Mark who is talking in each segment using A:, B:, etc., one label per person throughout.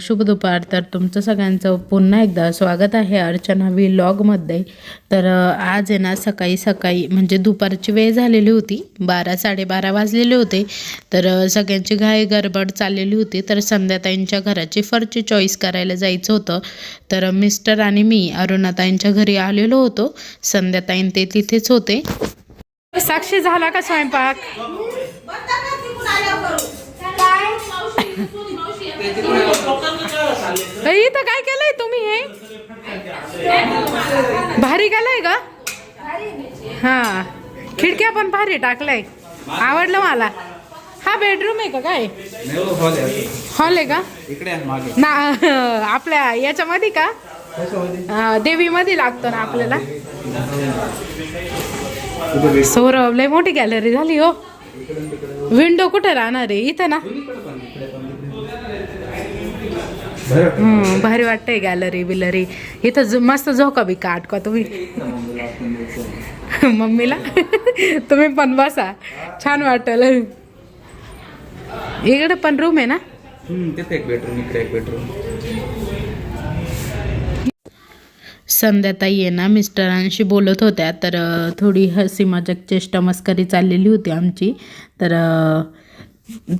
A: शुभ दुपार. तर तुमचं सगळ्यांचं पुन्हा एकदा स्वागत आहे अर्चना व्लॉगमध्ये तर आज आहे ना सकाळी सकाळी म्हणजे दुपारची वेळ झालेली होती. बारा साडेबारा वाजलेले होते. तर सगळ्यांची घाई गडबड चाललेली होती. तर संध्याताईंच्या घराची फरची चॉईस करायला जायचं होतं. तर मिस्टर आणि मी अरुणाताईंच्या घरी आलेलो होतो. संध्याताईन ते तिथेच होते. साक्षी झाला का स्वयंपाक? इथं काय केलंय तुम्ही हे? भारी केलंय का? हा. खिडक्या पण भारी टाकलाय. आवडलं मला. हा बेडरूम आहे का काय? हॉल आहे का?
B: इकडे आहे मागे.
A: ना आपल्या याच्यामध्ये का?
B: कशामध्ये?
A: देवीमध्ये लागतो ना आपल्याला. सौरभ लय मोठी गॅलरी झाली हो. विंडो कुठे राहणार आहे? इथं ना. हम्म, भारी वाटतंय गॅलरी बिलरी. इथं ज- मस्त झोका बी काट का तुम्ही? मम्मीला? तुम्ही पण बसा. छान वाटल. इकडे पण रूम आहे ना?
B: हम्म, तिथे एक बेडरूम इकडे एक बेडरूम
A: संध्याताई आहे ना मिस्टरांशी बोलत होत्या तर अ, थोडी हसी मजाक चेष्टा मस्करी चाललेली होती आमची. तर अ,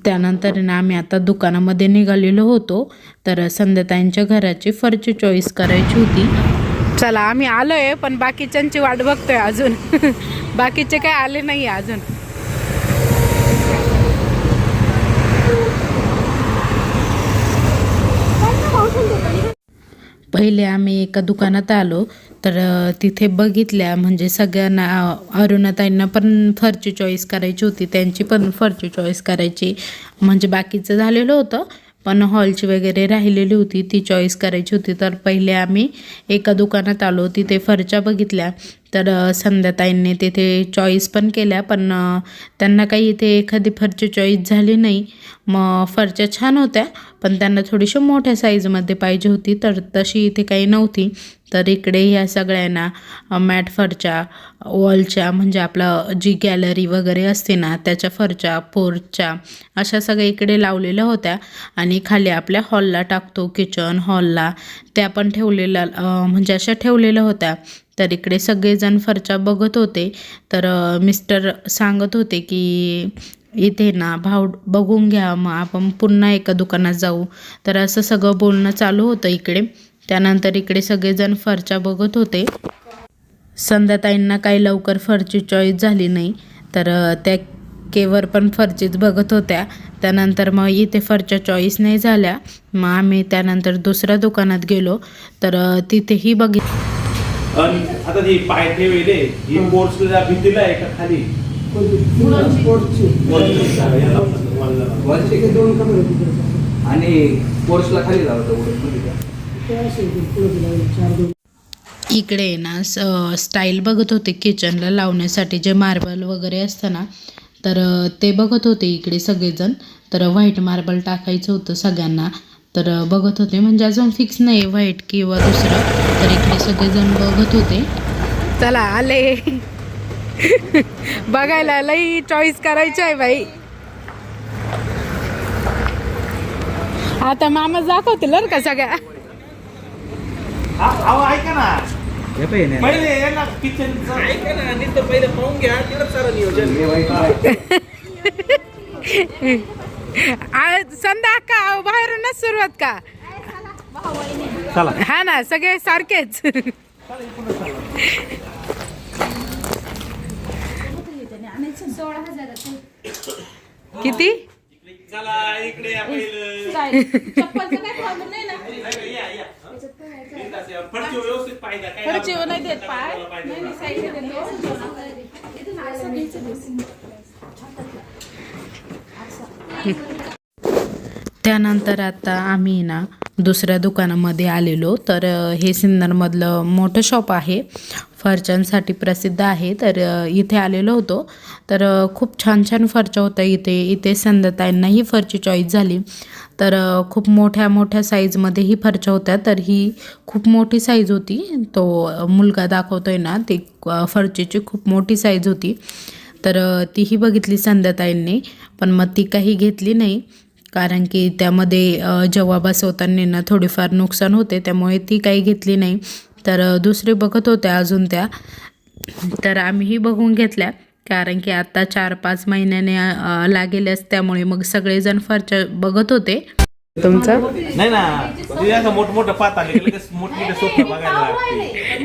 A: त्यानंतर ना आम्ही आता दुकानामध्ये निघालेलो होतो. तर संध्याताईंच्या घराची फरची चॉईस करायची होती. चला आम्ही आलोय पण बाकीच्यांची वाट बघतोय अजून. बाकीचे काय आले नाही अजून. पहिले आम्ही एका दुकानात आलो तर तिथे बघितल्या म्हणजे सगळ्यांना अरुणाताईंना पण फरची चॉईस करायची होती त्यांची पण फरची चॉईस करायची म्हणजे बाकीचं झालेलं होतं. पण हॉलची वगैरे राहिलेली होती ती चॉईस करायची होती. तर पहिले आम्ही एका दुकानात आलो तिथे फरच्या बघितल्या. तर संध्याताईंनी तिथे चॉईस पण केल्या पण त्यांना काही इथे एखादी फरची चॉईस झाली नाही. मग फरच्या छान होत्या पण त्यांना थोडीशी मोठ्या साईजमध्ये पाहिजे होती तर तशी इथे काही नव्हती. तर इकडे ह्या सगळ्यांना मॅट फरच्या वॉलच्या म्हणजे आपलं जी गॅलरी वगैरे असते ना त्याच्या फरच्या पोर्चच्या अशा सगळ्या इकडे लावलेल्या होत्या. आणि खाली आपल्या हॉलला टाकतो किचन हॉलला त्या पण ठेवलेल्या म्हणजे अशा ठेवलेल्या होत्या. तर इकडे सगळेजण फरच्या बघत होते. तर मिस्टर सांगत होते की इथे ना भाव बघून घ्या मग आपण पुन्हा एका दुकानात जाऊ. तर असं सगळं बोलणं चालू होतं इकडे. त्यानंतर इकडे सगळेजण फरच्या बघत होते. संध्याताईंना काही लवकर फरची चॉईस झाली नाही तर त्या केवर पण फरचीच बघत होत्या. त्यानंतर मग इथे फरच्या चॉईस नाही झाल्या. मग आम्ही त्यानंतर दुसऱ्या दुकानात गेलो तर तिथेही बघित
C: आणि आता पाय ठेवले ही भीतीला आहे का खाली?
B: आणि पोर्सला खाली लावतो?
A: इकडे ना स स्टाईल बघत होते किचनला लावण्यासाठी जे मार्बल वगैरे असतं ना तर ते बघत होते इकडे सगळेजण. तर व्हाईट मार्बल टाकायचं होतं सगळ्यांना. तर बघत होते. म्हणजे अजून फिक्स नाही व्हाईट किंवा दुसरं तर इकडे सगळेजण बघत होते. चला आले. बघायला लई चॉईस करायची आहे बाई. आता मामा दाखवतील का सगळ्या.
C: अहो ऐका ना. पहिले आहे ना किचनचं. ऐका ना आणि तर पहिले पाहून घ्या तिकडं सारं नियोजन.
B: वाईट आहे.
A: आ, संध्या का बाहेरूनच सुरुवात का?
C: चला.
A: हा ना सगळे सारखेच. किती?
C: चला इकडे फरची व्यवस्थित पाहिजे. काय
A: नाही देत पाय. त्यानंतर आता आम्ही ना दुसऱ्या दुकानामध्ये आलेलो. तर हे सिन्नरमधलं मोठं शॉप आहे. फरच्यांसाठी प्रसिद्ध आहे. तर इथे आलेलो होतो. तर खूप छान छान फरच्या होत्या इथे. इथे संदताईंनाही फरची चॉईस झाली. तर खूप मोठ्या मोठ्या साईजमध्ये ही फरच्या होत्या. तर ही खूप मोठी साईज होती. तो मुलगा मुलगा दाखवतोय ना ती फरचीची खूप मोठी साईज होती. तर तीही बघितली संध्याताईंनी पण मग ती काही घेतली नाही. कारण की त्यामध्ये जेव्हा बसवताना ना थोडीफार नुकसान होते त्यामुळे ती काही घेतली नाही. तर दुसरी बघत होत्या अजून त्या. तर आम्हीही बघून घेतल्या. कारण की आता चार पाच महिन्याने अ, लागेलच त्यामुळे मग सगळेजण फरच्या बघत होते. तुमचं?
C: नाही ना असं मोठमोठं पात आले मोठमोठे स्वप्न बघायला लागते.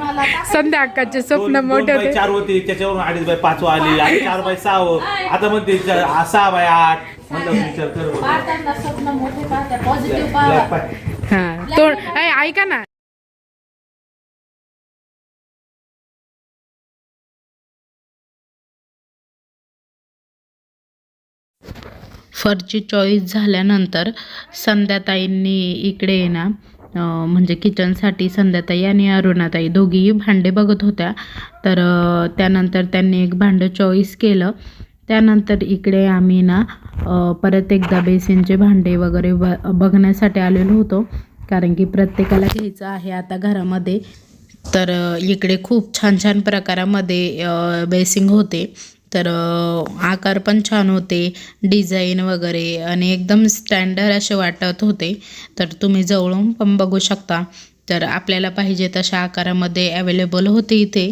C: बाय चार होती त्याच्यावरून अडीच बाय पाच आली आणि चार बाय सहा आता म्हणते सहा बाय आठ. विचार कर
D: स्वप्न मोठे पॉझिटिव्ह.
A: हां ऐका ना. फरची चॉईस झाल्यानंतर संध्याताईंनी इकडे ना. म्हणजे किचनसाठी संध्याताई आणि अरुणाताई दोघीही भांडे बघत होत्या. तर त्यानंतर त्यांनी एक भांडं चॉईस केलं. त्यानंतर इकडे आम्ही ना परत एकदा बेसिनचे भांडे वगैरे ब बघण्यासाठी आलेलो होतो. कारण की प्रत्येकाला घ्यायचं आहे आता घरामध्ये. तर इकडे खूप छान छान प्रकारामध्ये बेसिंग होते. तर आकार पण छान होते. डिझाईन वगैरे आणि एकदम स्टँडर्ड असे वाटत होते. तर तुम्ही जवळून पण बघू शकता. तर आपल्याला पाहिजे तशा आकारामध्ये अवेलेबल होते इथे.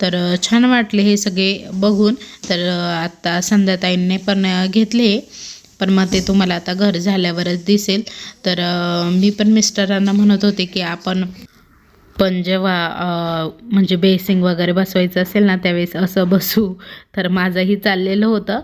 A: तर छान वाटले हे सगळे बघून. तर आत्ता संध्याताईंनी पण घेतले पण मग ते तुम्हाला आता घर झाल्यावरच दिसेल. तर मी पण मिस्टरांना म्हणत होते की आपण पण जेव्हा म्हणजे बेसिंग वगैरे बसवायचं असेल ना त्यावेळेस असं बसू. तर माझंही चाललेलं होतं.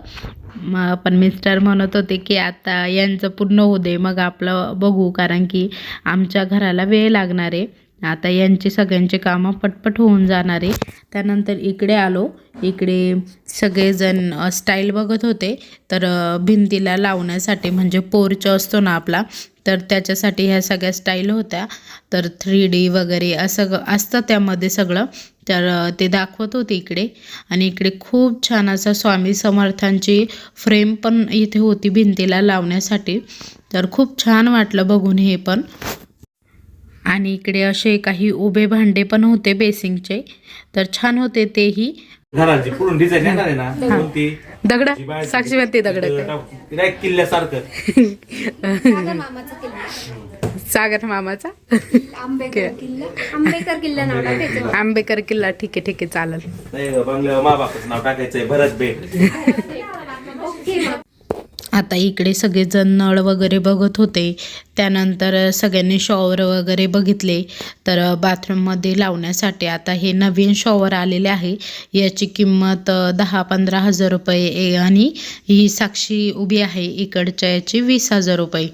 A: मग पण मिस्टर म्हणत होते की आता यांचं पूर्ण होऊ दे मग आपलं बघू. कारण की आमच्या घराला वेळ लागणार आहे. आता यांचे सगळ्यांचे कामं पटपट होऊन जाणारे त्यानंतर इकडे आलो. इकडे सगळेजण स्टाईल बघत होते. तर भिंतीला लावण्यासाठी म्हणजे पोर्च असतो ना आपला तर त्याच्यासाठी ह्या सगळ्या स्टाईल होत्या. तर थ्री डी वगैरे असं असतं त्यामध्ये सगळं. तर ते दाखवत होते इकडे. आणि इकडे खूप छान असा स्वामी समर्थांची फ्रेम पण इथे होती भिंतीला लावण्यासाठी. तर खूप छान वाटलं बघून हे पण. आणि इकडे असे काही उभे भांडे पण होते बेसिंगचे. तर छान होते तेही.
C: घराची पुढून डिझाईन येणार आहे ना? कोणती?
A: दगड
C: बाहेरची
A: साक्षीवंती दगड.
C: किल्ल्यासारखं.
D: मामाचा किल्ला.
A: सागर मामाचा?
D: आंबेकर किल्ला. आंबेकर किल्ला नाव टाकायचं
A: आंबेकर किल्ला ठीक आहे ठीक आहे चालेल.
C: नाही बंगल्यावर मा बापाचं नाव टाकायचंय भरत बेट.
A: आता इकडे सगळेजण नळ वगैरे बघत होते. त्यानंतर सगळ्यांनी शॉवर वगैरे बघितले. तर बाथरूममध्ये लावण्यासाठी आता हे नवीन शॉवर आलेले आहे. याची किंमत दहा पंधरा हजार रुपये आणि ही साक्षी उभी आहे इकडच्या याची वीस हजार रुपये.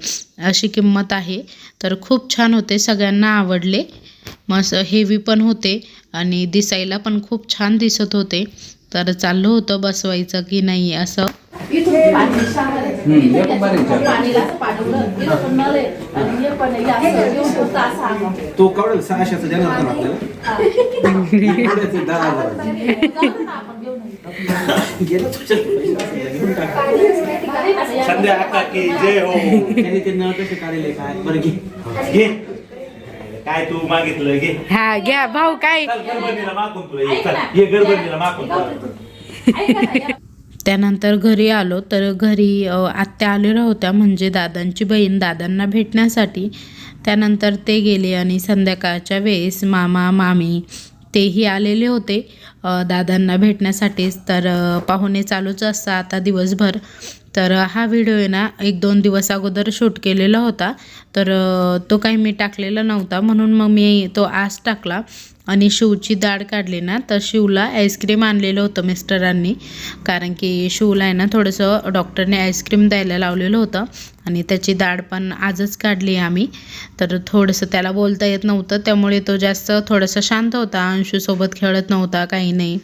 A: अशी किंमत आहे. तर खूप छान होते सगळ्यांना आवडले. मस्त हेवी पण होते आणि दिसायला पण खूप छान दिसत होते. तर चाललं होतं बसवायचं की नाही असं.
B: तो काढेल सहाशेचा देणार का आपल्याला? दहा.
C: संध्या आता की जय हो.
B: त्याने ते नळ कसे काढले काय? बरं घे.
C: काय तू मागितलं? घे.
A: हा घ्या. भाऊ काय?
C: गरबंदीला मागून तुला. ये, गरबंदीला मागून तुला.
A: त्यानंतर घरी आलो. तर घरी आत्या आलेल्या होत्या म्हणजे दादांची बहीण. दादांना भेटण्यासाठी त्यानंतर ते गेले आणि संध्याकाळच्या वेळेस मामा मामी तेही आलेले होते दादांना भेटण्यासाठीच तर पाहुणे चालूच असतात आता दिवसभर. तर हा व्हिडिओ आहे ना एक दोन दिवस अगोदर शूट केलेला होता. तर तो काही मी टाकलेला नव्हता. म्हणून मग मी तो आज टाकला. आणि शिवची दाढ काढली ना तर शिवला आईस्क्रीम आणलेलं होतं मिस्टरांनी कारण की शिवला आहे ना थोडंसं डॉक्टरने आईस्क्रीम द्यायला लावलेलं होतं. आणि त्याची दाढ पण आजच काढली आम्ही. तर थोडंसं त्याला बोलता येत नव्हतं. त्यामुळे तो जास्त थोडासा शांत होता. अंशूसोबत खेळत नव्हता काही नाही.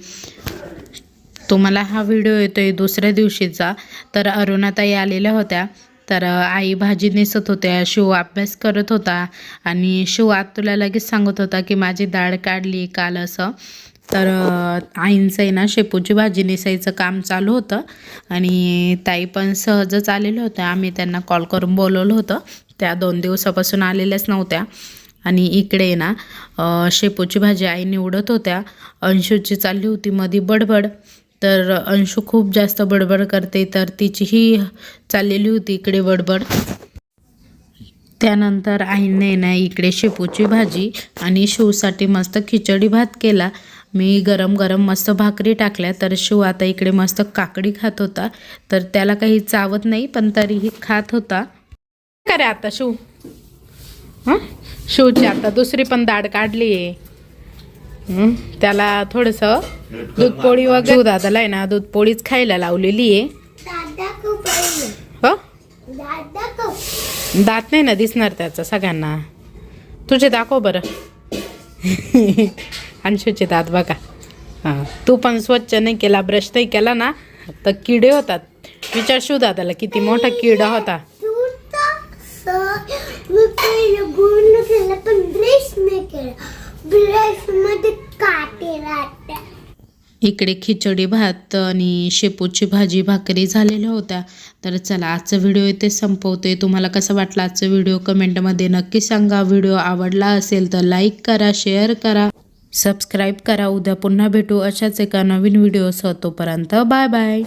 A: तुम्हाला हा व्हिडिओ येतो आहे दुसऱ्या दिवशीचा. तर अरुणाताई आलेल्या होत्या. तर आई भाजी नेसत होत्या शिव अभ्यास करत होता आणि शिव आतुला तुला लगेच सांगत होता की माझी डाळ काढली काल असं. तर आईंचं आहे ना शेपूची भाजी नेसायचं काम चालू होतं आणि ताई पण सहजच आलेल्या होत्या. आम्ही त्यांना कॉल करून बोलवलं होतं. त्या दोन दिवसापासून आलेल्याच नव्हत्या. आणि इकडे ना शेपूची भाजी आई निवडत होत्या. अंशूची चालली होती मधी बडबड. तर अंशू खूप जास्त बडबड करते तर तिचीही चाललेली होती इकडे बडबड. त्यानंतर आईने ना इकडे शेपूची भाजी आणि शिवसाठी मस्त खिचडी भात केला. मी गरम गरम मस्त भाकरी टाकल्या तर शिव आता इकडे मस्त काकडी खात होता. तर त्याला काही चावत नाही पण तरीही खात होता. काय रे आता शिव? हां? शिवची आता दुसरी पण दाढ काढली आहे त्याला थोडंसं दूध पोळी वगैरे दादाला आहे ना दूध पोळीच खायला लावलेली आहे.
D: दादा खूप
A: हो?
D: दादा खूप.
A: दात नाही ना दिसणार त्याचा सगळ्यांना. तुझे दाखव बरं. अंशूचे दात बघा. हां तू पण स्वच्छ नाही केला ब्रश नाही केला ना तर किडे होतात. विचार शिव दादाला किती मोठा किडा होता.
D: मी पहिलं गुण केलं पण ब्रश नाही केला. ब्रश मध्ये काटे
A: इकडे खिचडी भात आणि शेपूची भाजी भाकरी झालेल्या होत्या. तर चला आजचा व्हिडिओ इथे संपवते. तुम्हाला कसं वाटलं आजचा व्हिडिओ? कमेंटमध्ये नक्की सांगा. व्हिडिओ आवडला असेल तर लाईक करा शेअर करा. सबस्क्राईब करा. उद्या पुन्हा भेटू अशाच एका नवीन व्हिडिओसह. तोपर्यंत बाय बाय.